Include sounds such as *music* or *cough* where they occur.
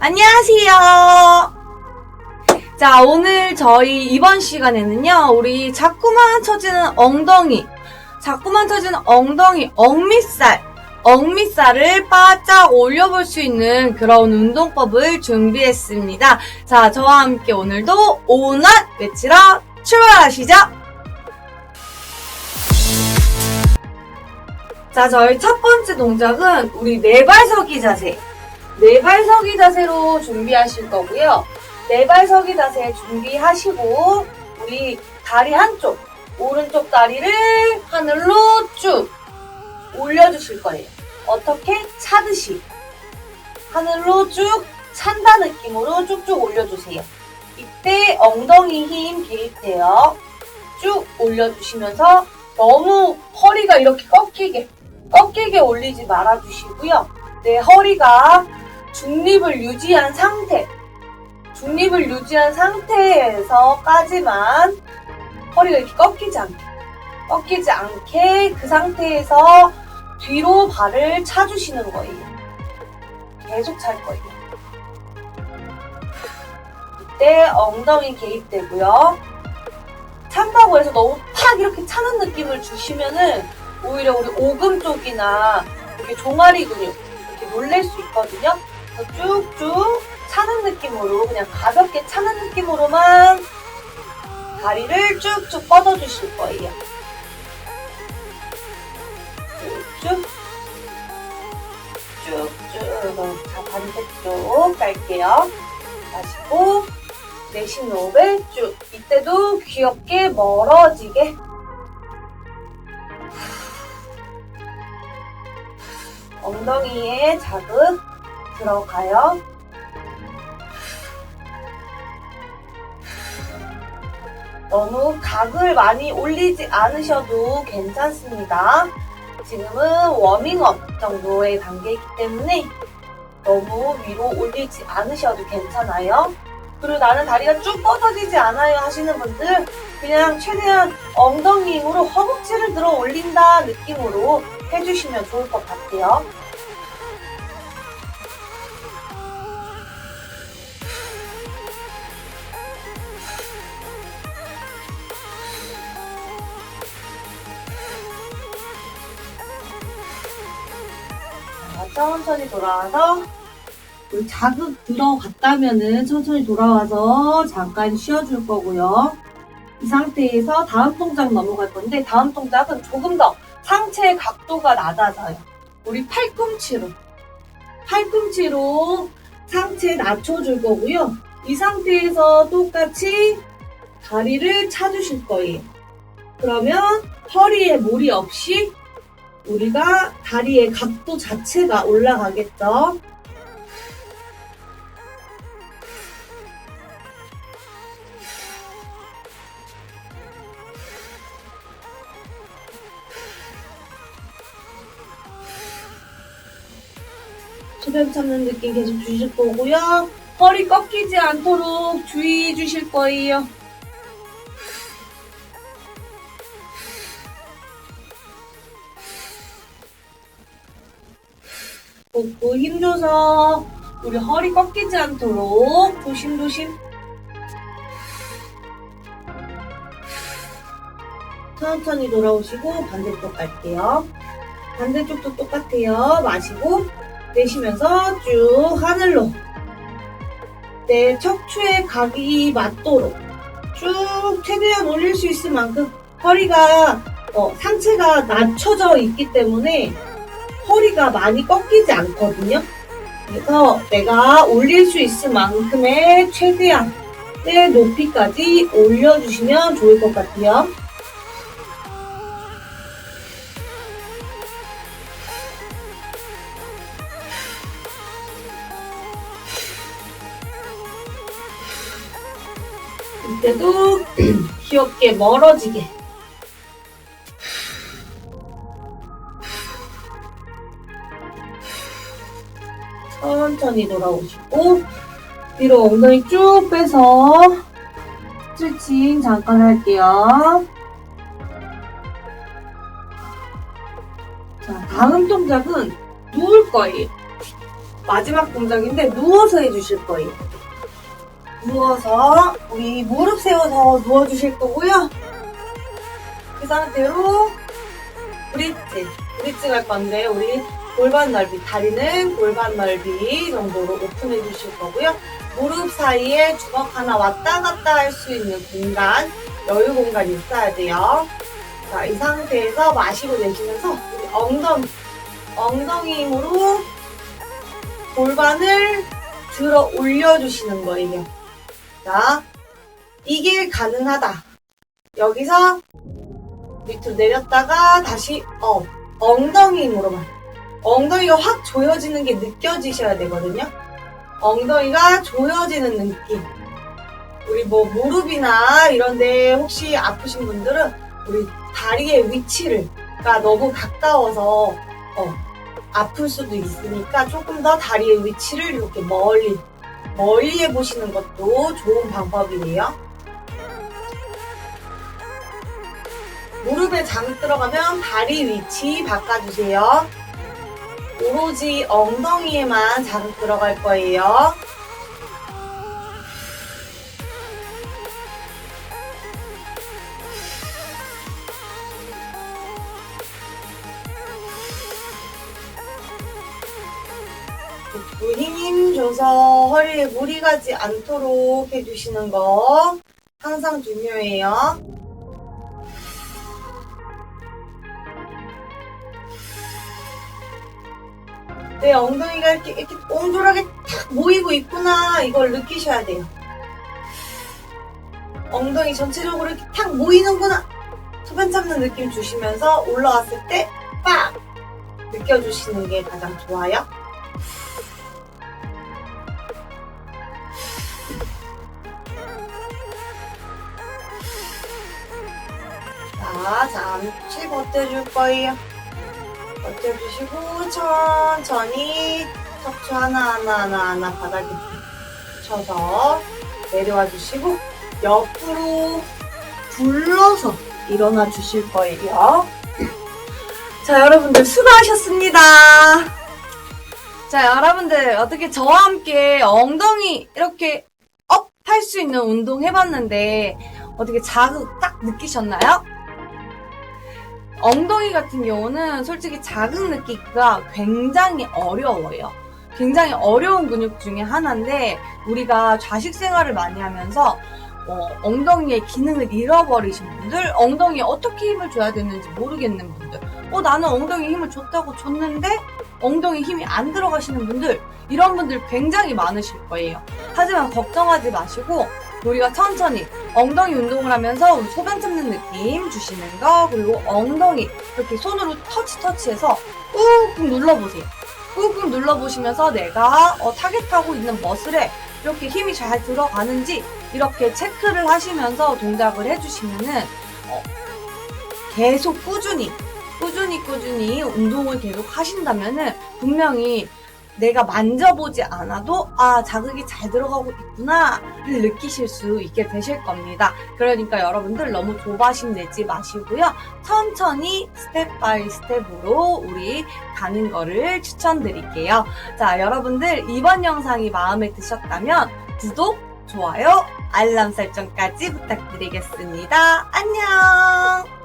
안녕하세요. 자, 오늘 저희 이번 시간에는요, 우리 자꾸만 처지는 엉덩이, 자꾸만 처지는 엉덩이, 억밑살, 억밑살을 바짝 올려볼 수 있는 그런 운동법을 준비했습니다. 자, 저와 함께 오늘도 오넛 외치러 출발하시죠! 자, 저희 첫 번째 동작은 우리 네발서기 자세. 네발서기 자세로 준비하실 거고요. 네발서기 자세 준비하시고, 우리 다리 한쪽, 오른쪽 다리를 하늘로 쭉 올려주실 거예요. 어떻게? 차듯이. 하늘로 쭉 찬다 느낌으로 쭉쭉 올려주세요. 이때 엉덩이 힘 개입돼요. 쭉 올려주시면서 너무 허리가 이렇게 꺾이게 꺾이게 올리지 말아주시고요. 내 허리가 중립을 유지한 상태, 중립을 유지한 상태에서까지만 허리가 이렇게 꺾이지 않게, 꺾이지 않게 그 상태에서 뒤로 발을 차주시는 거예요. 계속 찰 거예요. 이때 엉덩이 개입되고요. 찬다고 해서 너무 팍 이렇게 차는 느낌을 주시면은 오히려 우리 오금 쪽이나 이렇게 종아리 근육 이렇게 놀랄 수 있거든요. 쭉쭉 차는 느낌으로 그냥 가볍게 차는 느낌으로만 다리를 쭉쭉 뻗어주실 거예요. 쭉쭉. 쭉쭉. 자 반대쪽 갈게요. 마시고 내쉬는 호흡에 쭉. 이때도 귀엽게 멀어지게. 엉덩이에 자극 들어가요. 너무 각을 많이 올리지 않으셔도 괜찮습니다. 지금은 워밍업 정도의 단계이기 때문에 너무 위로 올리지 않으셔도 괜찮아요. 그리고 나는 다리가 쭉 뻗어지지 않아요 하시는 분들 그냥 최대한 엉덩이 힘으로 허벅지를 들어 올린다 느낌으로 해주시면 좋을 것 같아요. 천천히 돌아와서 자극 들어갔다면은 천천히 돌아와서 잠깐 쉬어줄 거고요. 이 상태에서 다음 동작 넘어갈 건데 다음 동작은 조금 더 상체의 각도가 낮아져요. 우리 팔꿈치로 팔꿈치로 상체 낮춰줄 거고요. 이 상태에서 똑같이 다리를 차주실 거예요. 그러면 허리에 무리 없이 우리가 다리의 각도 자체가 올라가겠죠. 소변 참는 느낌 계속 주실 거고요. 허리 꺾이지 않도록 주의해 주실 거예요. 복부 힘줘서 우리 허리 꺾이지 않도록 조심조심 천천히 돌아오시고 반대쪽 갈게요. 반대쪽도 똑같아요. 마시고 내쉬면서 쭉 하늘로 내 척추의 각이 맞도록 쭉 최대한 올릴 수 있을 만큼 허리가 어, 상체가 낮춰져 있기 때문에 허리가 많이 꺾이지 않거든요. 그래서 내가 올릴 수 있을 만큼의 최대한 의 높이까지 올려주시면 좋을 것 같아요. 이때도 *clears throat* 귀엽게 멀어지게 천천히 돌아오시고 뒤로 엉덩이 쭉 빼서 스트레칭 잠깐 할게요. 자, 다음 동작은 누울 거예요. 마지막 동작인데 누워서 해주실 거예요. 누워서 우리 무릎 세워서 누워주실 거고요. 그 상태로 브릿지, 브릿지 갈 건데 우리 골반 넓이, 다리는 골반 넓이 정도로 오픈해 주실 거고요. 무릎 사이에 주먹 하나 왔다 갔다 할 수 있는 공간, 여유 공간이 있어야 돼요. 자, 이 상태에서 마시고 내쉬면서 엉덩이, 엉덩이 힘으로 골반을 들어 올려주시는 거예요. 자, 이게 가능하다. 여기서 밑으로 내렸다가 다시 업. 엉덩이 힘으로만. 엉덩이가 확 조여지는 게 느껴지셔야 되거든요. 엉덩이가 조여지는 느낌. 우리 뭐 무릎이나 이런데 혹시 아프신 분들은 우리 다리의 위치를 가 너무 가까워서 어, 아플 수도 있으니까 조금 더 다리의 위치를 이렇게 멀리 멀리 해보시는 것도 좋은 방법이에요. 무릎에 장 들어가면 다리 위치 바꿔주세요. 오로지 엉덩이에만 자극 들어갈 거예요. 힘 줘서 허리에 무리 가지 않도록 해주시는 거 항상 중요해요. 내 엉덩이가 이렇게, 이렇게 옹졸하게 탁 모이고 있구나 이걸 느끼셔야 돼요. 엉덩이 전체적으로 이렇게 탁 모이는구나 소변 참는 느낌 주시면서 올라왔을 때 빡! 느껴주시는 게 가장 좋아요. 자, 잠시 버텨줄 거예요. 버텨주시고 천천히 척추 하나하나 하나하나 바닥에 붙여서 내려와 주시고 옆으로 굴러서 일어나 주실 거예요. 자, 여러분들 수고하셨습니다. 자, 여러분들 어떻게 저와 함께 엉덩이 이렇게 업 할 수 있는 운동 해봤는데 어떻게 자극 딱 느끼셨나요? 엉덩이 같은 경우는 솔직히 자극 느끼기가 굉장히 어려워요. 굉장히 어려운 근육 중에 하나인데 우리가 좌식 생활을 많이 하면서 어, 엉덩이의 기능을 잃어버리신 분들, 엉덩이에 어떻게 힘을 줘야 되는지 모르겠는 분들, 어 나는 엉덩이 힘을 줬다고 줬는데 엉덩이 힘이 안 들어가시는 분들, 이런 분들 굉장히 많으실 거예요. 하지만 걱정하지 마시고 우리가 천천히 엉덩이 운동을 하면서 우리 소변 참는 느낌 주시는 거 그리고 엉덩이 이렇게 손으로 터치 터치해서 꾹꾹 눌러보세요. 꾹꾹 눌러보시면서 내가 어, 타겟하고 있는 머슬에 이렇게 힘이 잘 들어가는지 이렇게 체크를 하시면서 동작을 해주시면은 어, 계속 꾸준히 꾸준히 꾸준히 운동을 계속 하신다면은 분명히 내가 만져보지 않아도 아 자극이 잘 들어가고 있구나를 느끼실 수 있게 되실 겁니다. 그러니까 여러분들 너무 조바심 내지 마시고요. 천천히 스텝 바이 스텝으로 우리 가는 거를 추천드릴게요. 자 여러분들 이번 영상이 마음에 드셨다면 구독, 좋아요, 알람 설정까지 부탁드리겠습니다. 안녕!